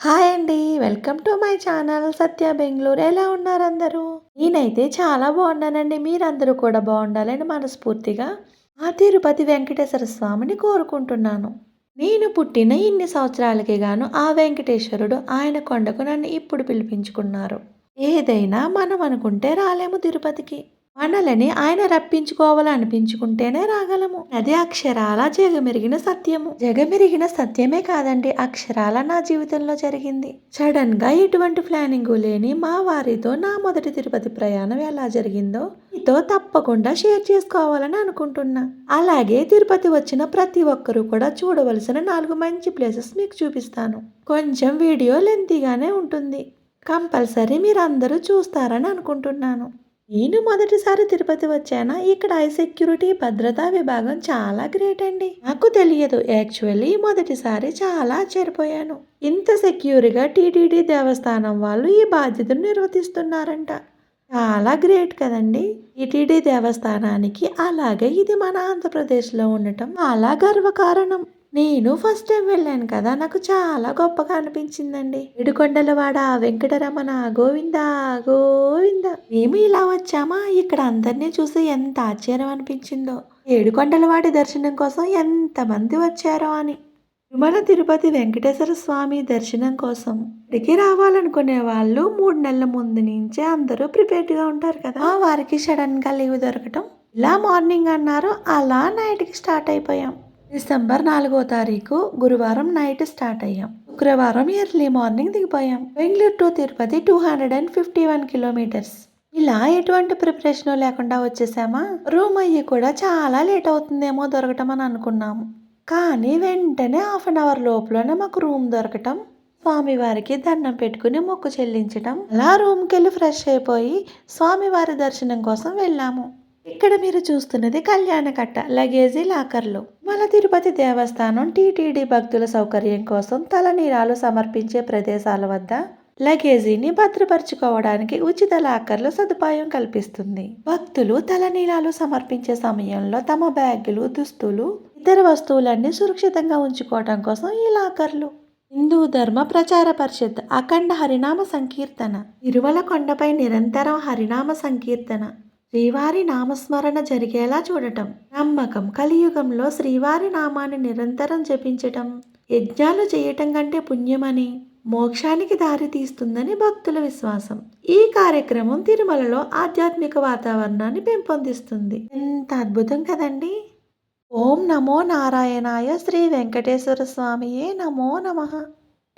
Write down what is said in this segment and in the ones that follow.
Hi అండి welcome to my channel Satya Bengaluru. ఎలా ఉన్నారు అందరూ? నేనైతే చాలా బాగున్నానండి. మీరందరూ కూడా బాగుండాలని మనస్ఫూర్తిగా ఆ తిరుపతి వెంకటేశ్వర స్వామిని కోరుకుంటున్నాను. నేను పుట్టిన ఇన్ని సంవత్సరాలకి గాను ఆ వెంకటేశ్వరుడు ఆయన కొండకు నన్ను ఇప్పుడు పిలిపించుకున్నారు. ఏదైనా మనం అనుకుంటే రాలేము తిరుపతికి. మనలని ఆయన రప్పించుకోవాలనిపించుకుంటేనే రాగలము. అదే అక్షరాల జగమెరిగిన సత్యము. జగమెరిగిన సత్యమే కాదండి అక్షరాల నా జీవితంలో జరిగింది. సడన్గా ఎటువంటి ప్లానింగ్ లేని మా వారితో నా మొదటి తిరుపతి ప్రయాణం ఎలా జరిగిందో మీతో తప్పకుండా షేర్ చేసుకోవాలని అనుకుంటున్నా. అలాగే తిరుపతి వచ్చిన ప్రతి ఒక్కరూ కూడా చూడవలసిన నాలుగు మంచి ప్లేసెస్ మీకు చూపిస్తాను. కొంచెం వీడియో లెంతీగానే ఉంటుంది. కంపల్సరీ మీరందరూ చూస్తారని అనుకుంటున్నాను. నేను మొదటిసారి తిరుపతి వచ్చానా? ఇక్కడ ఐ సెక్యూరిటీ భద్రతా విభాగం చాలా గ్రేట్ అండి. నాకు తెలియదు యాక్చువల్లీ మొదటిసారి చాలా ఆశ్చర్యపోయాను. ఇంత సెక్యూర్గా టీటీడీ దేవస్థానం వాళ్ళు ఈ బాధ్యతను నిర్వర్తిస్తున్నారంట. చాలా గ్రేట్ కదండి. టీటీడీ దేవస్థానానికి అలాగే ఇది మన ఆంధ్రప్రదేశ్లో ఉండటం చాలా గర్వకారణం. నేను ఫస్ట్ టైం వెళ్ళాను కదా నాకు చాలా గొప్పగా అనిపించిందండి. ఇడుకొండలవాడ వెంకటరమణ గోవింద గోవింద. మేము ఇలా వచ్చామా? ఇక్కడ అందరినీ చూసి ఎంత ఆశ్చర్యం అనిపించిందో. ఏడుకొండలవాడి దర్శనం కోసం ఎంతమంది వచ్చారో అని. తిరుమల తిరుపతి వెంకటేశ్వర స్వామి దర్శనం కోసం ఇక్కడికి రావాలనుకునే వాళ్ళు మూడు నెలల ముందు నుంచే అందరూ ప్రిపేర్డ్గా ఉంటారు కదా. వారికి సడన్గా లీవ్ దొరకటం ఇలా మార్నింగ్ అన్నారు అలా నైట్కి స్టార్ట్ అయిపోయాం. డిసెంబర్ నాలుగో తారీఖు గురువారం నైట్ స్టార్ట్ అయ్యాం. శుక్రవారం early morning దిగిపోయాం. Bengaluru to Tirupati two hundred and fifty one kilometres. ఇలా ఎటువంటి ప్రిపరేషన్ లేకుండా వచ్చేసామా? రూమ్ అయ్యి కూడా చాలా లేట్ అవుతుందేమో దొరకటం అని అనుకున్నాము కానీ వెంటనే హాఫ్ అన్ అవర్ లోపలనే మాకు రూమ్ దొరకటం. స్వామివారికి దండం పెట్టుకుని మొక్కు చెల్లించటం. అలా రూమ్కి వెళ్ళి ఫ్రెష్ అయిపోయి స్వామివారి దర్శనం కోసం వెళ్ళాము. ఇక్కడ మీరు చూస్తున్నది కళ్యాణకట్ట లగేజీ లాకర్లు. మన తిరుపతి దేవస్థానం టీటీడీ భక్తుల సౌకర్యం కోసం తలనీరాలు సమర్పించే ప్రదేశాల వద్ద లగేజీని భద్రపరచుకోవడానికి ఉచిత లాకర్లు సదుపాయం కల్పిస్తుంది. భక్తులు తలనీలాలు సమర్పించే సమయంలో తమ బ్యాగులు దుస్తులు ఇతర వస్తువులన్నీ సురక్షితంగా ఉంచుకోవడం కోసం ఈ లాకర్లు. హిందూ ధర్మ ప్రచార పరిషత్ అఖండ హరినామ సంకీర్తన. తిరుమల కొండపై నిరంతరం హరినామ సంకీర్తన. శ్రీవారి నామస్మరణ జరిగేలా చూడటం. నమ్మకం కలియుగంలో శ్రీవారి నామాన్ని నిరంతరం జపించటం. యజ్ఞాలు చేయటం కంటే పుణ్యమని మోక్షానికి దారి తీస్తుందని భక్తుల విశ్వాసం. ఈ కార్యక్రమం తిరుమలలో ఆధ్యాత్మిక వాతావరణాన్ని పెంపొందిస్తుంది. ఎంత అద్భుతం కదండి! ఓం నమో నారాయణాయ శ్రీ వెంకటేశ్వర స్వామియే నమో నమః.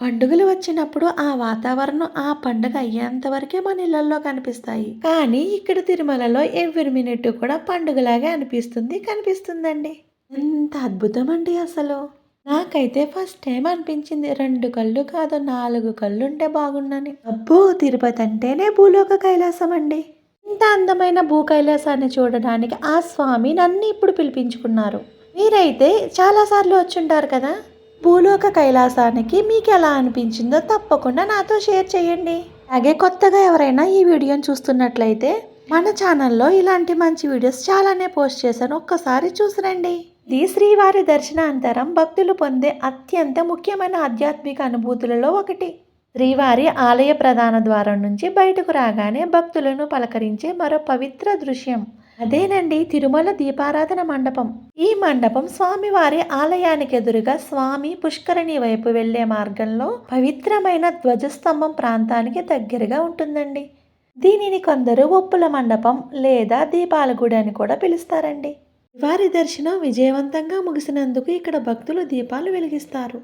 పండుగలు వచ్చినప్పుడు ఆ వాతావరణం ఆ పండుగ అయ్యేంత వరకే మన ఇళ్ళలో కనిపిస్తాయి. కానీ ఇక్కడ తిరుమలలో ఎవ్రీ మినిట్ కూడా పండుగలాగే అనిపిస్తుంది కనిపిస్తుందండి. ఎంత అద్భుతం అండి అసలు. నాకైతే ఫస్ట్ టైం అనిపించింది. రెండు కళ్ళు కాదు నాలుగు కళ్ళు ఉంటే బాగుండని. అబ్బో తిరుపతి అంటేనే భూలోక కైలాసం అండి ఇంత అందమైన భూ కైలాసాన్ని చూడడానికి ఆ స్వామి నన్ను ఇప్పుడు పిలిపించుకున్నారు. మీరైతే చాలాసార్లు వచ్చుంటారు కదా. భూలోక కైలాసానికి మీకు ఎలా అనిపించిందో తప్పకుండా నాతో షేర్ చేయండి. అలాగే కొత్తగా ఎవరైనా ఈ వీడియోని చూస్తున్నట్లయితే మన ఛానల్లో ఇలాంటి మంచి వీడియోస్ చాలానే పోస్ట్ చేశాను. ఒక్కసారి చూసిరండి ఇది శ్రీవారి దర్శనాంతరం భక్తులు పొందే అత్యంత ముఖ్యమైన ఆధ్యాత్మిక అనుభూతులలో ఒకటి. శ్రీవారి ఆలయ ప్రధాన ద్వారం నుంచి బయటకు రాగానే భక్తులను పలకరించే మరో పవిత్ర దృశ్యం. అదేనండి తిరుమల దీపారాధన మండపం. ఈ మండపం స్వామివారి ఆలయానికి ఎదురుగా స్వామి పుష్కరిణి వైపు వెళ్ళే మార్గంలో పవిత్రమైన ధ్వజస్తంభం ప్రాంతానికి దగ్గరగా ఉంటుందండి. దీనిని కొందరు ఒప్పుల మండపం లేదా దీపాల గుడి అని కూడా పిలుస్తారండి. వారి దర్శనం విజయవంతంగా ముగిసినందుకు ఇక్కడ భక్తులు దీపాలు వెలిగిస్తారు.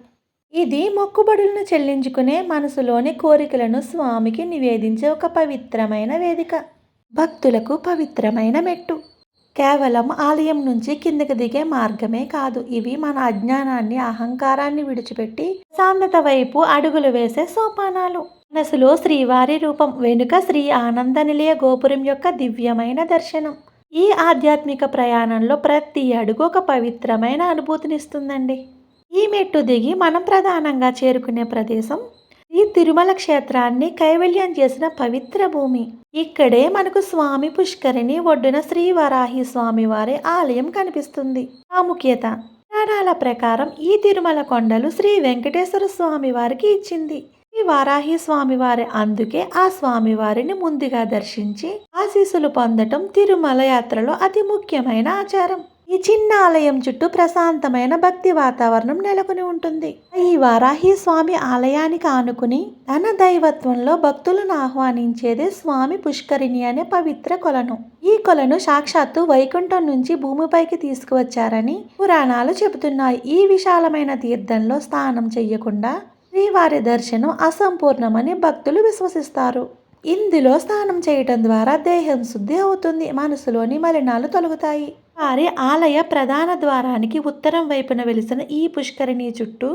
ఇది మొక్కుబడులను చెల్లించుకునే మనసులోని కోరికలను స్వామికి నివేదించే ఒక పవిత్రమైన వేదిక. భక్తులకు పవిత్రమైన మెట్టు. కేవలం ఆలయం నుంచి కిందకి దిగే మార్గమే కాదు ఇవి మన అజ్ఞానాన్ని అహంకారాన్ని విడిచిపెట్టి సాందత వైపు అడుగులు వేసే సోపానాలు. మనసులో శ్రీవారి రూపం వెనుక శ్రీ ఆనంద నిలయ గోపురం యొక్క దివ్యమైన దర్శనం. ఈ ఆధ్యాత్మిక ప్రయాణంలో ప్రతి అడుగు ఒక పవిత్రమైన అనుభూతినిస్తుందండి. ఈ మెట్టు దిగి మనం ప్రధానంగా చేరుకునే ప్రదేశం ఈ తిరుమల క్షేత్రాన్ని కైవల్యం చేసిన పవిత్ర భూమి. ఇక్కడే మనకు స్వామి పుష్కరిణి ఒడ్డున శ్రీ వరాహి స్వామి వారి ఆలయం కనిపిస్తుంది. ప్రాముఖ్యత. పురాణాల ప్రకారం ఈ తిరుమల కొండలు శ్రీ వెంకటేశ్వర స్వామి వారికి ఇచ్చింది. ఈ వారాహి స్వామివారి అందుకే ఆ స్వామివారిని ముందుగా దర్శించి ఆశీస్సులు పొందటం తిరుమల యాత్రలో అతి ముఖ్యమైన ఆచారం. ఈ చిన్న ఆలయం చుట్టూ ప్రశాంతమైన భక్తి వాతావరణం నెలకొని ఉంటుంది. ఈ వారాహి స్వామి ఆలయానికి ఆనుకుని తన దైవత్వంలో భక్తులను ఆహ్వానించేదే స్వామి పుష్కరిణి అనే పవిత్ర కొలను. ఈ కొలను సాక్షాత్తు వైకుంఠం నుంచి భూమిపైకి తీసుకువచ్చారని పురాణాలు చెబుతున్నాయి. ఈ విశాలమైన తీర్థంలో స్నానం చెయ్యకుండా శ్రీవారి దర్శనం అసంపూర్ణమని భక్తులు విశ్వసిస్తారు. ఇందులో స్నానం చేయటం ద్వారా దేహం శుద్ధి అవుతుంది మనసులోని మలినాలు తొలగుతాయి. వారి ఆలయ ప్రధాన ద్వారానికి ఉత్తరం వైపున వెలిసిన ఈ పుష్కరిణి చుట్టూ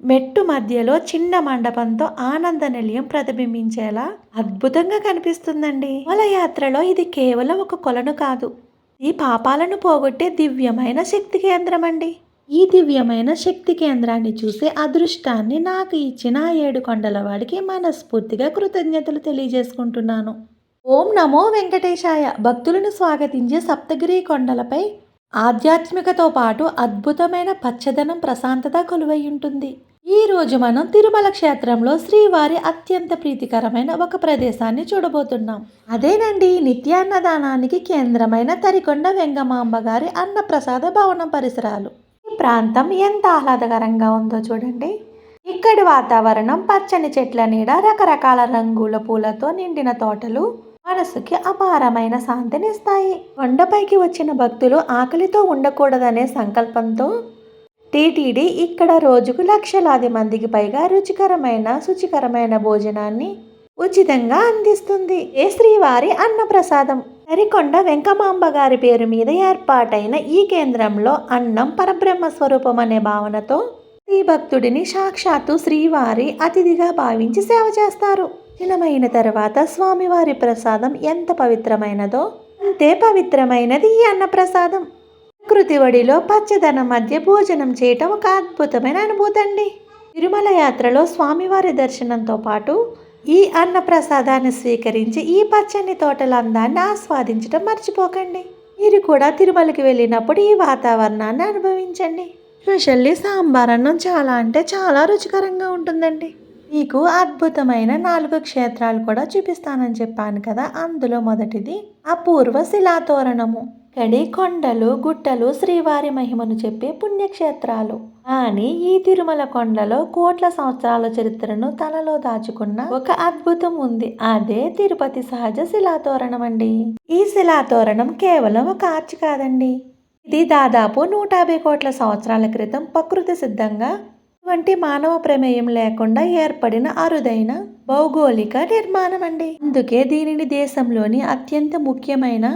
మెట్టు మధ్యలో చిన్న మండపంతో ఆనంద నిలయం ప్రతిబింబించేలా అద్భుతంగా కనిపిస్తుందండి. యాత్రలో ఇది కేవలం ఒక కొలను కాదు ఈ పాపాలను పోగొట్టే దివ్యమైన శక్తి కేంద్రం అండి ఈ దివ్యమైన శక్తి కేంద్రాన్ని చూసే అదృష్టాన్ని నాకు ఇచ్చిన ఏడు కొండల వాడికి మనస్ఫూర్తిగా కృతజ్ఞతలు తెలియజేసుకుంటున్నాను. ఓం నమో వెంకటేశాయ. భక్తులను స్వాగతించే సప్తగిరి కొండలపై ఆధ్యాత్మికతో పాటు అద్భుతమైన పచ్చదనం ప్రశాంతత కొలువై ఉంటుంది. ఈ రోజు మనం తిరుమల క్షేత్రంలో శ్రీవారి అత్యంత ప్రీతికరమైన ఒక ప్రదేశాన్ని చూడబోతున్నాం. అదేనండి నిత్యాన్నదానానికి కేంద్రమైన తరికొండ వెంగమాంబ గారి అన్నప్రసాద భవనం పరిసరాలు. ప్రాంతం ఎంత ఆహ్లాదకరంగా ఉందో చూడండి. ఇక్కడి వాతావరణం పచ్చని చెట్ల నీడ రకరకాల రంగుల పూలతో నిండిన తోటలు మనసుకి అపారమైన శాంతినిస్తాయి. కొండపైకి వచ్చిన భక్తులు ఆకలితో ఉండకూడదనే సంకల్పంతో టీటీడీ ఇక్కడ రోజుకు లక్షలాది మందికి పైగా రుచికరమైన శుచికరమైన భోజనాన్ని ఉచితంగా అందిస్తుంది. ఏ శ్రీవారి అన్నప్రసాదం. హరికొండ వెంకమాంబ గారి పేరు మీద ఏర్పాటైన ఈ కేంద్రంలో అన్నం పరబ్రహ్మ స్వరూపం అనే భావనతో ఈ భక్తుడిని సాక్షాత్తు శ్రీవారి అతిథిగా భావించి సేవ చేస్తారు. దినమైన తర్వాత స్వామివారి ప్రసాదం ఎంత పవిత్రమైనదో అంతే పవిత్రమైనది ఈ అన్నప్రసాదం. ప్రకృతి వడిలో పచ్చదనం మధ్య భోజనం చేయటం ఒక అద్భుతమైన అనుభూతి అండి తిరుమల యాత్రలో స్వామివారి దర్శనంతో పాటు ఈ అన్న ప్రసాదాన్ని స్వీకరించి ఈ పచ్చని తోటల అందాన్ని ఆస్వాదించడం మర్చిపోకండి. మీరు కూడా తిరుమలకి వెళ్ళినప్పుడు ఈ వాతావరణాన్ని అనుభవించండి. స్పెషల్లీ సాంబార్ అన్నం చాలా అంటే చాలా రుచికరంగా ఉంటుందండి. మీకు అద్భుతమైన నాలుగు క్షేత్రాలు కూడా చూపిస్తానని చెప్పాను కదా అందులో మొదటిది అపూర్వ శిలాతోరణము ఇక్కడి కొండలు గుట్టలు శ్రీవారి మహిమను చెప్పే పుణ్యక్షేత్రాలు. కానీ ఈ తిరుమల కొండలో కోట్ల సంవత్సరాల చరిత్రను తనలో దాచుకున్న ఒక అద్భుతం ఉంది. అదే తిరుపతి సహజ శిలాతోరణం అండి ఈ శిలాతోరణం కేవలం ఒక ఆర్చ్ కాదండి. ఇది దాదాపు నూట యాభై కోట్ల సంవత్సరాల క్రితం ప్రకృతి సిద్ధంగా వంటి మానవ ప్రమేయం లేకుండా ఏర్పడిన అరుదైన భౌగోళిక నిర్మాణం అండి అందుకే దీనిని దేశంలోని అత్యంత ముఖ్యమైన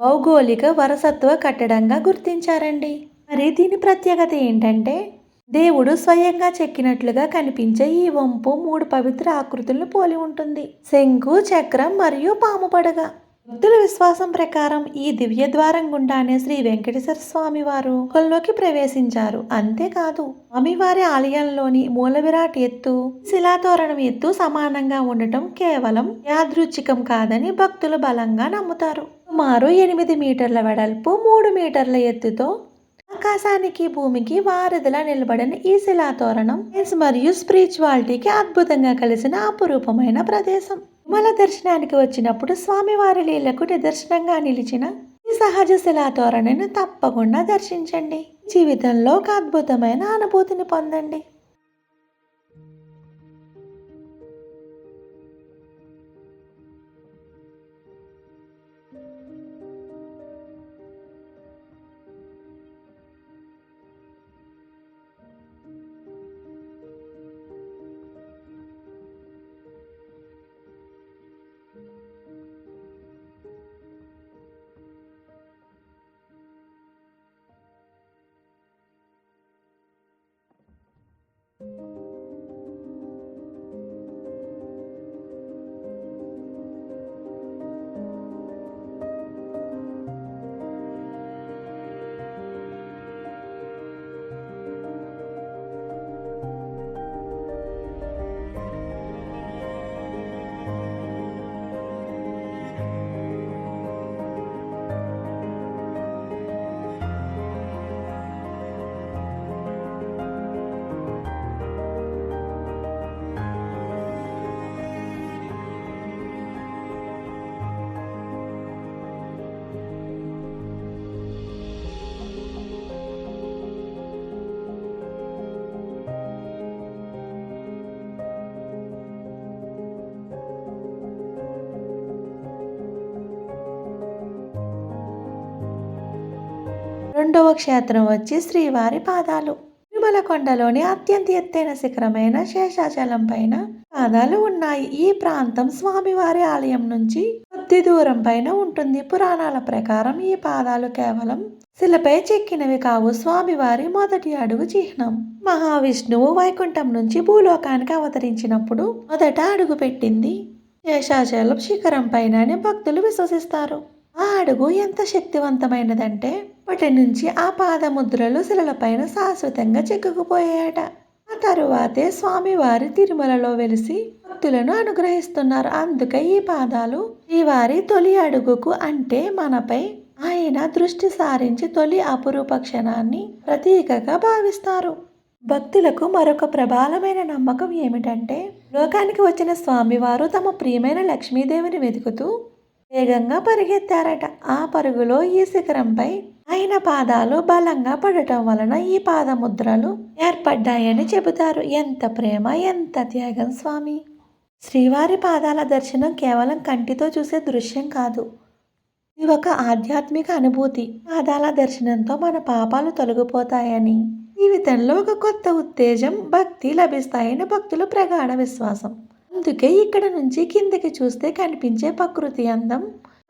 భౌగోళిక వరసత్వ కట్టడంగా గుర్తించారండి. మరి దీని ప్రత్యేకత ఏంటంటే దేవుడు స్వయంగా చెక్కినట్లుగా కనిపించే ఈ వంపు మూడు పవిత్ర ఆకృతులను పోలి ఉంటుంది. శంకు చక్రం మరియు పాము పడగ. భక్తుల విశ్వాసం ప్రకారం ఈ దివ్య ద్వారం గుండానే శ్రీ వెంకటేశ్వర స్వామి వారు కొల్లోకి ప్రవేశించారు. అంతేకాదు స్వామివారి ఆలయంలోని మూల విరాట్ ఎత్తు శిలాతోరణం ఎత్తు సమానంగా ఉండటం కేవలం యాదృచ్ఛికం కాదని భక్తులు బలంగా నమ్ముతారు. సుమారు ఎనిమిది మీటర్ల వెడల్పు మూడు మీటర్ల ఎత్తుతో ఆకాశానికి భూమికి వారధిలా నిలబడిన ఈ శిలాతోరణం మరియు స్పిరిచువాలిటీకి అద్భుతంగా కలిసిన అపురూపమైన ప్రదేశం. తిరుమల దర్శనానికి వచ్చినప్పుడు స్వామివారి లీలకు నిదర్శనంగా నిలిచిన ఈ సహజ శిలాతోరణను తప్పకుండా దర్శించండి. జీవితంలో ఒక అద్భుతమైన అనుభూతిని పొందండి. రెండవ క్షేత్రం వచ్చి శ్రీవారి పాదాలు. తిరుమల కొండలోని అత్యంత ఎత్తైన శిఖరమైన శేషాచలం పైన పాదాలు ఉన్నాయి. ఈ ప్రాంతం స్వామివారి ఆలయం నుంచి కొద్ది దూరం పైన ఉంటుంది. పురాణాల ప్రకారం ఈ పాదాలు కేవలం శిలపై చెక్కినవి కావు. స్వామివారి మొదటి అడుగు చిహ్నం. మహావిష్ణువు వైకుంఠం నుంచి భూలోకానికి అవతరించినప్పుడు మొదట అడుగు పెట్టింది. శేషాచలం శిఖరం పైననే భక్తులు విశ్వసిస్తారు. ఆ అడుగు ఎంత శక్తివంతమైనదంటే అప్పటి నుంచి ఆ పాదముద్రలు శిలలపైన శాశ్వతంగా చిక్కుకుపోయాయట. ఆ తరువాతే స్వామివారి తిరుమలలో వెలిసి భక్తులను అనుగ్రహిస్తున్నారు. అందుకే ఈ పాదాలు ఈ వారి తొలి అడుగుకు అంటే మనపై ఆయన దృష్టి సారించి తొలి అపురూప క్షణాన్ని ప్రతీకగా భావిస్తారు. భక్తులకు మరొక ప్రబలమైన నమ్మకం ఏమిటంటే లోకానికి వచ్చిన స్వామివారు తమ ప్రియమైన లక్ష్మీదేవిని వెతుకుతూ వేగంగా పరిగెత్తారట. ఆ పరుగులో ఈ శిఖరంపై ఆయన పాదాలు బలంగా పడటం వలన ఈ పాదముద్రలు ఏర్పడ్డాయని చెబుతారు. ఎంత ప్రేమ ఎంత త్యాగం స్వామి! శ్రీవారి పాదాల దర్శనం కేవలం కంటితో చూసే దృశ్యం కాదు. ఇది ఒక ఆధ్యాత్మిక అనుభూతి. పాదాల దర్శనంతో మన పాపాలు తొలగిపోతాయని జీవితంలో ఒక కొత్త ఉత్తేజం భక్తి లభిస్తాయని భక్తులు ప్రగాఢ విశ్వాసం. అందుకే ఇక్కడ నుంచి కిందకి చూస్తే కనిపించే ప్రకృతి అందం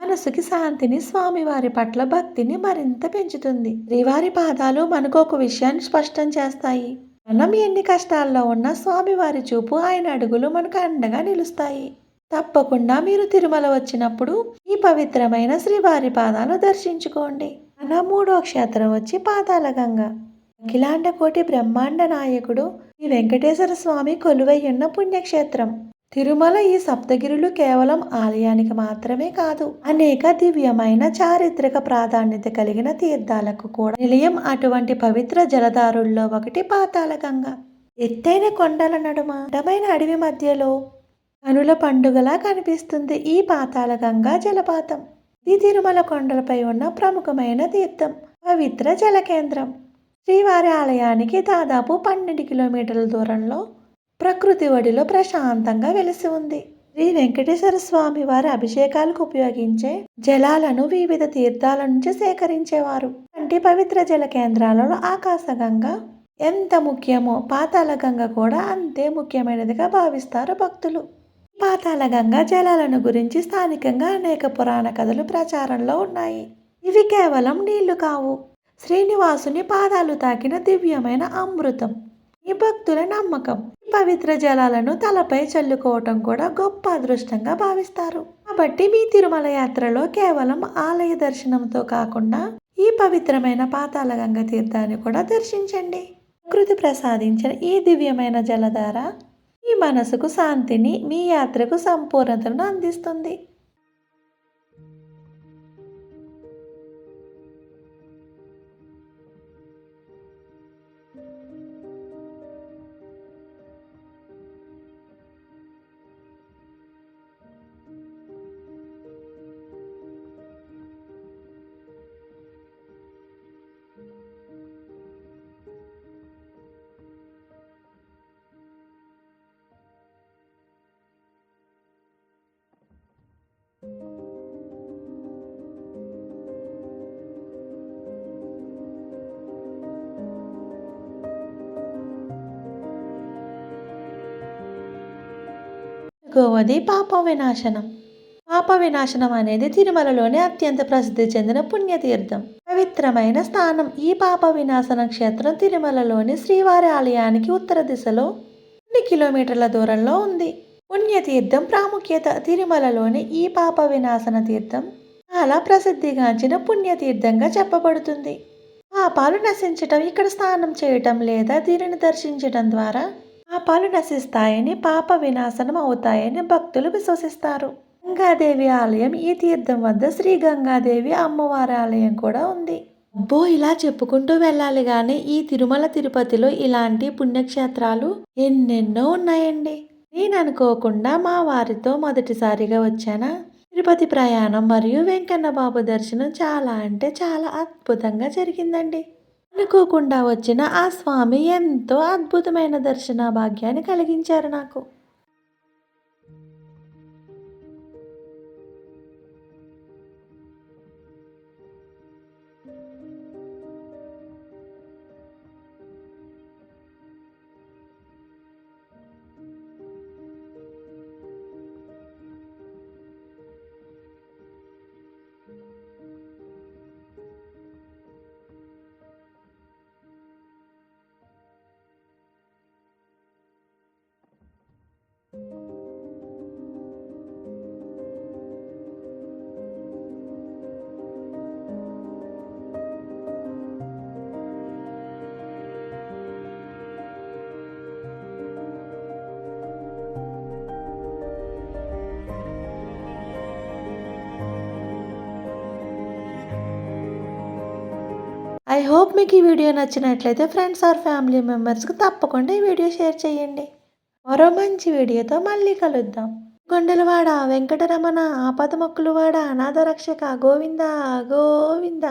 మనసుకి శాంతిని స్వామివారి పట్ల భక్తిని మరింత పెంచుతుంది. శ్రీవారి పాదాలు మనకు ఒక విషయాన్ని స్పష్టం చేస్తాయి. మనం ఎన్ని కష్టాల్లో ఉన్నా స్వామివారి చూపు ఆయన అడుగులు మనకు అండగా నిలుస్తాయి. తప్పకుండా మీరు తిరుమల వచ్చినప్పుడు ఈ పవిత్రమైన శ్రీవారి పాదాలు దర్శించుకోండి. మన మూడో క్షేత్రం వచ్చి పాతాల గంగ. అఖిలాండ కోటి బ్రహ్మాండ నాయకుడు ఈ వెంకటేశ్వర స్వామి కొలువై ఉన్న పుణ్యక్షేత్రం. తిరుమల ఈ సప్తగిరులు కేవలం ఆలయానికి మాత్రమే కాదు అనేక దివ్యమైన చారిత్రక ప్రాధాన్యత కలిగిన తీర్థాలకు కూడా నిలయం అటువంటి పవిత్ర జలదారుల్లో ఒకటి పాతాళగంగ. ఎత్తైన కొండల నడుమ అందమైన అడవి మధ్యలో కనుల పండుగలా కనిపిస్తుంది ఈ పాతాళగంగా జలపాతం. ఇది తిరుమల కొండలపై ఉన్న ప్రముఖమైన తీర్థం పవిత్ర జల కేంద్రం శ్రీవారి ఆలయానికి దాదాపు పన్నెండు కిలోమీటర్ల దూరంలో ప్రకృతి ఒడిలో ప్రశాంతంగా వెలిసి ఉంది. శ్రీ వెంకటేశ్వర స్వామి వారి అభిషేకాలకు ఉపయోగించే జలాలను వివిధ తీర్థాల నుంచి సేకరించేవారు. వంటి పవిత్ర జల కేంద్రాలలో ఆకాశగంగా ఎంత ముఖ్యమో పాతాళగంగ కూడా అంతే ముఖ్యమైనదిగా భావిస్తారు భక్తులు. పాతాళగంగ జలాలను గురించి స్థానికంగా అనేక పురాణ కథలు ప్రచారంలో ఉన్నాయి. ఇవి కేవలం నీళ్ళు కావు. శ్రీనివాసుని పాదాలు తాకిన దివ్యమైన అమృతం. ఈ భక్తుల నమ్మకం. పవిత్ర జలాలను తలపై చల్లుకోవటం కూడా గొప్ప అదృష్టంగా భావిస్తారు. కాబట్టి మీ తిరుమల యాత్రలో కేవలం ఆలయ దర్శనంతో కాకుండా ఈ పవిత్రమైన పాతాళగంగ తీర్థాన్ని కూడా దర్శించండి. ప్రకృతి ప్రసాదించిన ఈ దివ్యమైన జలధార మీ మనసుకు శాంతిని మీ యాత్రకు సంపూర్ణతను అందిస్తుంది. గోవది పాప వినాశనం పాప వినాశనం అనేది తిరుమలలోనే అత్యంత ప్రసిద్ధి చెందిన పుణ్యతీర్థం. పవిత్రమైన స్థానం ఈ పాప వినాశన క్షేత్రం తిరుమలలోని శ్రీవారి ఆలయానికి ఉత్తర దిశలో కొన్ని కిలోమీటర్ల దూరంలో ఉంది. పుణ్యతీర్థం ప్రాముఖ్యత తిరుమలలోని ఈ పాప వినాశన తీర్థం చాలా ప్రసిద్ధిగాంచిన పుణ్యతీర్థంగా చెప్పబడుతుంది. పాపాలు నశించటం ఇక్కడ స్నానం చేయటం లేదా దీనిని దర్శించటం ద్వారా పాపాలు నశిస్తాయని పాప వినాశనం అవుతాయని భక్తులు విశ్వసిస్తారు. గంగాదేవి ఆలయం ఈ తీర్థం వద్ద శ్రీ గంగాదేవి అమ్మవారి ఆలయం కూడా ఉంది. అబ్బో ఇలా చెప్పుకుంటూ వెళ్ళాలి కానీ ఈ తిరుమల తిరుపతిలో ఇలాంటి పుణ్యక్షేత్రాలు ఎన్నెన్నో ఉన్నాయండి. నేను అనుకోకుండా మా వారితో మొదటిసారిగా వచ్చానా? తిరుపతి ప్రయాణం మరియు వెంకన్న బాబు దర్శనం చాలా అంటే చాలా అద్భుతంగా జరిగిందండి. అనుకోకుండా వచ్చిన ఆ స్వామి ఎంతో అద్భుతమైన దర్శన భాగ్యాన్ని కలిగించారు నాకు. ఐ హోప్ మీకు ఈ వీడియో నచ్చినట్లయితే ఫ్రెండ్స్ ఆర్ ఫ్యామిలీ మెంబర్స్కి తప్పకుండా ఈ వీడియో షేర్ చేయండి. మరో మంచి వీడియోతో మళ్ళీ కలుద్దాం. కొండలవాడ వెంకటరమణ ఆపద మొక్కులవాడ అనాథ రక్షక గోవింద గోవింద.